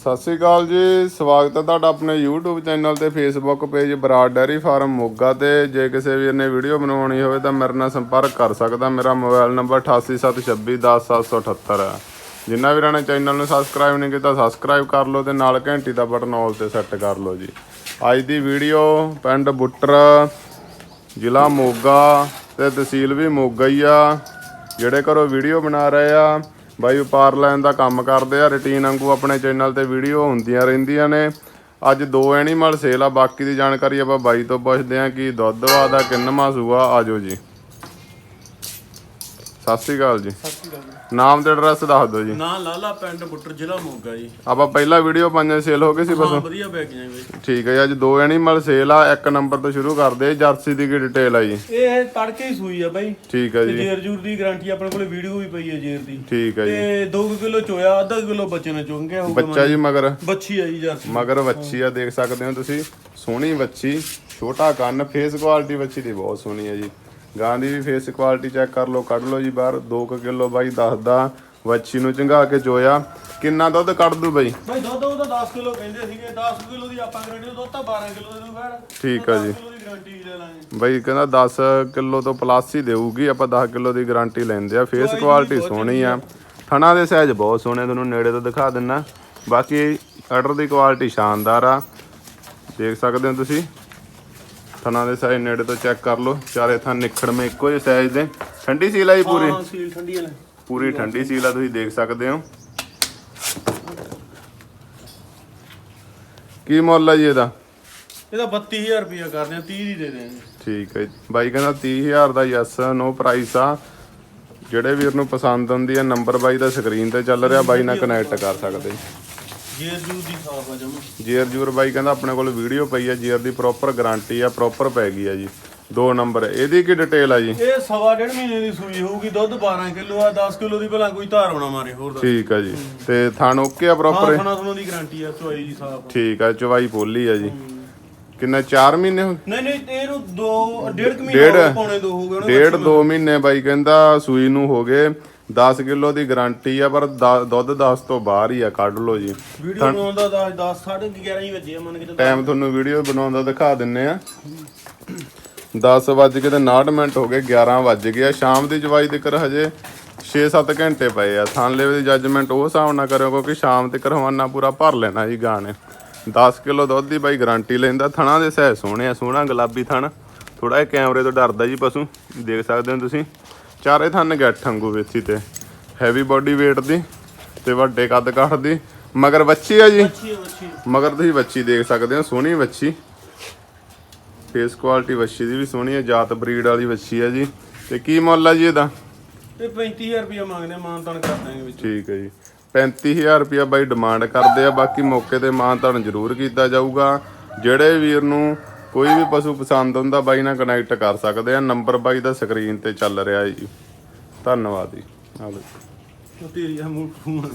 ਸਤਿ ਸ੍ਰੀ ਅਕਾਲ ਜੀ, ਸਵਾਗਤ ਹੈ ਤੁਹਾਡਾ ਆਪਣੇ YouTube ਚੈਨਲ ਤੇ, Facebook page Brar dairy farm Moga ਤੇ। ਜੇ ਕਿਸੇ ਵੀਰ ਨੇ ਵੀਡੀਓ ਬਣਾਉਣੀ ਹੋਵੇ ਤਾਂ ਮੇਰੇ ਨਾਲ ਸੰਪਰਕ ਕਰ ਸਕਦਾ। ਮੇਰਾ ਮੋਬਾਈਲ ਨੰਬਰ 8876210778 ਹੈ। ਜਿਨ੍ਹਾਂ ਵੀਰਾਂ ਨੇ ਚੈਨਲ ਨੂੰ ਸਬਸਕ੍ਰਾਈਬ ਨਹੀਂ ਕੀਤਾ ਸਬਸਕ੍ਰਾਈਬ ਕਰ ਲਓ ਤੇ ਨਾਲ ਘੰਟੀ ਦਾ ਬਟਨ ਆਲ ਤੇ ਸੈੱਟ ਕਰ ਲਓ ਜੀ। ਅੱਜ ਦੀ ਵੀਡੀਓ ਪਿੰਡ ਬੁੱਟਰ, ਜ਼ਿਲ੍ਹਾ ਮੋਗਾ ਤੇ ਤਹਿਸੀਲ ਵੀ ਮੋਗਾ ਹੀ ਆ। ਜਿਹੜੇ ਘਰੋਂ ਵੀਡੀਓ ਬਣਾ ਰਹੇ ਆ ਬਾਈ ਵਪਾਰ ਲੈਣ ਦਾ ਕੰਮ ਕਰਦੇ ਆ ਰੁਟੀਨ ਵਾਂਗੂ ਆਪਣੇ ਚੈਨਲ ਤੇ ਵੀਡੀਓ ਹੁੰਦੀਆਂ ਰਹਿੰਦੀਆਂ ਨੇ। ਅੱਜ ਦੋ ਐਨੀਮਲ ਸੇਲ ਆ, ਬਾਕੀ ਦੀ ਜਾਣਕਾਰੀ ਆਪਾਂ ਬਾਈ ਤੋਂ ਪੁੱਛਦੇ ਆ ਕਿ ਦੁੱਧ ਵਾ ਦਾ ਕਿੰਨਵਾਂ ਸੂਆ ਆਜੋ ਜੀ। ਸਤਿ ਸ੍ਰੀ ਅਕਾਲ ਜੀ। ਸਤਿ ਸ਼੍ਰੀ ਅਕਾਲ ਜੀ। ਨਾਮ ਤੇ ਐਡਰੈਸ ਦੱਸ ਦਿਓ ਜੀ। ਨਾਂ ਲਾਲਾ ਪਿੰਡ ਬੁੱਟਰ ਜ਼ਿਲ੍ਹਾ ਮੋਗਾ ਜੀ। ਆਪਾਂ ਪਹਿਲਾ ਵੀਡੀਓ ਪੰਜਾਂ ਸੇਲ ਹੋ ਗਈ ਸੀ ਬਸ। ਵਧੀਆ ਬੈ ਗਈਆਂ ਬਈ ਠੀਕ ਹੈ ਜੀ ਅੱਜ ਦੋ ਐਨੀਮਲ ਸੇਲ ਆ ਇੱਕ ਨੰਬਰ ਤੋਂ ਸ਼ੁਰੂ ਕਰਦੇ ਆ ਜਰਸੀ ਦੀ ਕੀ ਡਿਟੇਲ ਆ ਜੀ। ਇਹ ਤੜਕੇ ਹੀ ਸੂਈ ਆ ਬਾਈ। ਠੀਕ ਹੈ ਤੇ ਜੀ। ਜੇਰ ਜੂਰ ਦੀ ਗਾਰੰਟੀ ਆਪਣੇ ਕੋਲੇ ਵੀਡੀਓ ਵੀ ਪਈ ਹੈ ਜੇਰ ਦੀ। ਠੀਕ ਹੈ ਜੀ। ਤੇ 2 ਕਿਲੋ ਚੋਇਆ ਅੱਧਾ ਕਿਲੋ ਬੱਚੇ ਨੇ ਚੁੰਗ ਗਿਆ ਹੋਊਗਾ ਬੱਚਾ ਜੀ ਮਗਰ। ਬੱਚੀ ਆਈ ਜਰਸੀ। ਮਗਰ ਵੱਛੀ ਆ ਦੇਖ ਸਕਦੇ ਹੋ ਤੁਸੀਂ। ਸੋਹਣੀ ਵੱਛੀ ਛੋਟਾ ਕੰਨ ਫੇਸ ਕੁਆਲਿਟੀ ਵੱਛੀ ਦੀ ਬਹੁਤ ਸੋਹਣੀ ਹੈ ਜੀ। ਗਾਂ ਦੀ ਵੀ ਫੇਸ ਕੁਆਲਿਟੀ ਚੈੱਕ ਕਰ ਲਓ ਕੱਢ ਲਓ ਜੀ ਬਾਹਰ 2 ਕਿਲੋ ਬਾਈ ਦੱਸਦਾ ਵੱਛੀ ਨੂੰ ਚੰਗਾ ਕੇ ਚੋਇਆ। ਕਿੰਨਾ ਦੁੱਧ ਕੱਢ ਦੂ ਬਾਈ? ਬਾਈ ਦੁੱਧ ਉਹਦਾ 10 ਕਿਲੋ ਕਹਿੰਦੇ ਸੀਗੇ 10 ਕਿਲੋ ਦੀ ਆਪਾਂ ਗਾਰੰਟੀ ਦੁੱਧ ਤਾਂ 12 ਕਿਲੋ ਦੇ ਦੂੰਗਾ ਠੀਕ ਆ ਜੀ। ਬਾਈ ਕਹਿੰਦਾ 10 ਕਿਲੋ ਤੋਂ ਪਲੱਸ ਹੀ ਦੇਊਗੀ ਆਪਾਂ 10 ਕਿਲੋ ਦੀ ਗਾਰੰਟੀ ਲੈਂਦੇ ਆ। ਫੇਸ ਕੁਆਲਿਟੀ ਸੋਹਣੀ ਆ। ਥਣਾ ਦੇ ਸਾਈਜ਼ ਬਹੁਤ ਸੋਹਣੇ ਤੁਹਾਨੂੰ ਨੇੜੇ ਤੋਂ ਦਿਖਾ ਦਿੰਨਾ। ਬਾਕੀ ਆਰਡਰ ਦੀ ਕੁਆਲਿਟੀ ਸ਼ਾਨਦਾਰ ਆ। ਦੇਖ ਸਕਦੇ ਹੋ ਤੁਸੀਂ। ਥਣਾ ਦੇ ਸਾਈਜ਼ ਨੇੜੇ ਤੋਂ ਚੈੱਕ ਕਰ ਲਓ। ਚਾਰੇ ਥਣ ਨਿਖੜਵੇਂ ਇੱਕੋ ਜਿਹੇ ਸਾਈਜ਼ ਦੇ। ਠੰਡੀ ਸੀਲ ਆ ਜੀ ਪੂਰੀ? ਹਾਂ ਸੀਲ ਠੰਡੀ ਵਾਲਾ ਪੂਰੀ ਠੰਡੀ ਸੀਲ ਆ ਤੁਸੀਂ ਦੇਖ ਸਕਦੇ ਹੋ। ਕੀ ਮੁੱਲ ਆ ਜੀ ਇਹਦਾ? ਇਹਦਾ 32000 ਰੁਪਇਆ ਕਰਦੇ ਆ 30 ਦੀ ਦੇ ਦੇਣਗੇ ਠੀਕ ਹੈ। ਬਾਈ ਕਹਿੰਦਾ 30000 ਦਾ ਯੈਸ ਨੋ ਪ੍ਰਾਈਸ ਆ। ਜਿਹੜੇ ਵੀਰ ਨੂੰ ਪਸੰਦ ਆਉਂਦੀ ਆ ਨੰਬਰ ਬਾਈ ਦਾ ਸਕਰੀਨ ਤੇ ਚੱਲ ਰਿਹਾ ਬਾਈ ਨਾਲ ਕਨੈਕਟ ਕਰ ਸਕਦੇ। ਜੇਰ ਜੂਰ ਦੀ ਸਾਫ਼ ਆ ਜਮਾ। ਜੀਅਰ ਜੂਰ ਬਾਈ ਕਹਿੰਦਾ ਆਪਣੇ ਕੋਲ ਵੀਡੀਓ ਪਈ ਆ ਜੀਅਰ ਦੀ ਪ੍ਰੋਪਰ ਗਾਰੰਟੀ ਆ ਪ੍ਰੋਪਰ ਪੈ ਗਈ ਆ ਜੀ। ਦੋ ਨੰਬਰ ਇਹਦੀ ਕੀ ਡਿਟੇਲ ਆ ਜੀ? ਇਹ ਸਵਾ ਡੇਢ ਮਹੀਨੇ ਦੀ ਸੂਈ ਹੋਊਗੀ ਦੁੱਧ 12 ਕਿਲੋ ਆ 10 ਕਿਲੋ ਦੀ ਭਲਾ ਕੋਈ ਧਾਰ ਹੋਣਾ ਮਾਰੇ ਹੋਰ ਦਾ ਠੀਕ ਆ ਜੀ। ਤੇ ਥਣ ਓਕੇ ਆ ਹਾਂ ਪ੍ਰੋਪਰ ਖਾਣਾ ਤੁਹਾਨੂੰ ਦੀ ਗਾਰੰਟੀ ਆ ਚੋਈ ਦੀ ਸਾਫ਼। ਠੀਕ ਆ ਚਵਾਈ ਪੋਲੀ ਆ ਜੀ। ਕਿੰਨਾ 4 ਮਹੀਨੇ ਹੋ ਨਹੀਂ ਨਹੀਂ ਇਹਨੂੰ ਦੋ ਡੇਢ ਕੁ ਮਹੀਨੇ। ਹੋ ਪੌਣੇ ਦੋ ਹੋ ਗਏ ਡੇਢ 2 ਮਹੀਨੇ ਬਾਈ ਕਹਿੰਦਾ ਸੂਈ ਨੂੰ ਹੋ ਗਏ 10 ਕਿਲੋ ਦੀ ਗਾਰੰਟੀ ਆ ਪਰ ਦ- ਦੁੱਧ 10 ਤੋਂ ਬਾਹਰ ਹੀ ਆ ਕੱਢ ਲਓ ਜੀ। ਵੀਡੀਓ ਬਣਾਉਂਦਾ 10 10 11:30 ਹੀ ਵੱਜੇ ਆ, ਮੰਨ ਕੇ ਚੱਲ। ਟਾਈਮ ਤੁਹਾਨੂੰ ਵੀਡੀਓ ਬਣਾਉਂਦਾ ਦਿਖਾ ਦਿੰਨੇ ਆ। 10 ਵੱਜ ਕੇ ਤੇ 59 ਮਿੰਟ ਹੋ ਗਏ 11 ਵੱਜ ਗਏ ਆ। ਸ਼ਾਮ ਦੀ ਜਵਾਈ ਤੱਕ ਹਜੇ 6-7 ਘੰਟੇ ਪਏ ਆ। ਥਾਨਲੇ ਦੀ ਜੱਜਮੈਂਟ ਉਹ ਹਿਸਾਬ ਨਾਲ ਕਰਿਓ ਕਿਉਂਕਿ ਸ਼ਾਮ ਤੱਕ ਹਵਾਨਾ ਪੂਰਾ ਭਰ ਲੈਣਾ ਜੀ ਗਾਂ ਨੇ 10 ਕਿਲੋ ਦੁੱਧ ਦੀ ਬਾਈ ਗਾਰੰਟੀ ਲੈਂਦਾ। ਥਣਾ ਦੇ ਸਹਿ ਸੋਹਣੇ ਆ ਸੋਹਣਾ ਗੁਲਾਬੀ ਥਣ। ਥੋੜਾ ਜਿਹਾ ਕੈਮਰੇ ਤੋਂ ਡਰਦਾ ਜੀ ਪਸ਼ੂ। ਦੇਖ ਸਕਦੇ ਹੋ ਤੁਸੀਂ? ਚਾਰੇ ਥਣ ਗੱਠ ਵਾਂਗੂ ਵੇਚੀ ਤੇ ਹੈਵੀ ਬਾਡੀ weight ਦੀ ਤੇ ਵੱਡੇ ਕੱਦ ਕਾਠ ਦੀ। ਮਗਰ ਬੱਚੀ ਆ ਜੀ। ਮਗਰ ਤੁਸੀਂ ਵੱਛੀ ਦੇਖ ਸਕਦੇ ਹੋ ਸੋਹਣੀ ਵੱਛੀ। ਫੇਸ ਕੁਆਲਿਟੀ ਵੱਛੀ ਦੀ ਵੀ ਸੋਹਣੀ ਹੈ ਜਾਤ ਬਰੀਡ ਵਾਲੀ ਵੱਛੀ ਹੈ ਜੀ। ਤੇ ਕੀ ਮੁੱਲ ਆ ਜੀ ਇਹਦਾ? ਇਹ 35000 ਰੁਪਇਆ ਮੰਗਦੇ ਆ ਮਾਨ ਤਾਨ ਕਰ ਦਾਂਗੇ ਵਿੱਚ। ਠੀਕ ਹੈ ਜੀ। 35000 ਰੁਪਇਆ ਬਾਈ ਡਿਮਾਂਡ ਕਰਦੇ ਆ ਬਾਕੀ ਮੌਕੇ ਤੇ ਮਾਨ ਤੁਹਾਨੂੰ ਜ਼ਰੂਰ ਕੀਤਾ ਜਾਊਗਾ। ਜਿਹੜੇ ਵੀਰ ਨੂੰ ਕੋਈ ਵੀ ਪਸ਼ੂ ਪਸੰਦ ਹੁੰਦਾ, ਬਾਈ ਨਾਲ ਕਨੈਕਟ ਕਰ ਸਕਦੇ ਆ। ਨੰਬਰ ਬਾਈ ਦਾ ਸਕਰੀਨ ਤੇ ਚੱਲ ਰਿਹਾ ਜੀ। ਧੰਨਵਾਦ ਜੀ। ਆ ਤੇਰੀ ਆ ਮੂੰਹ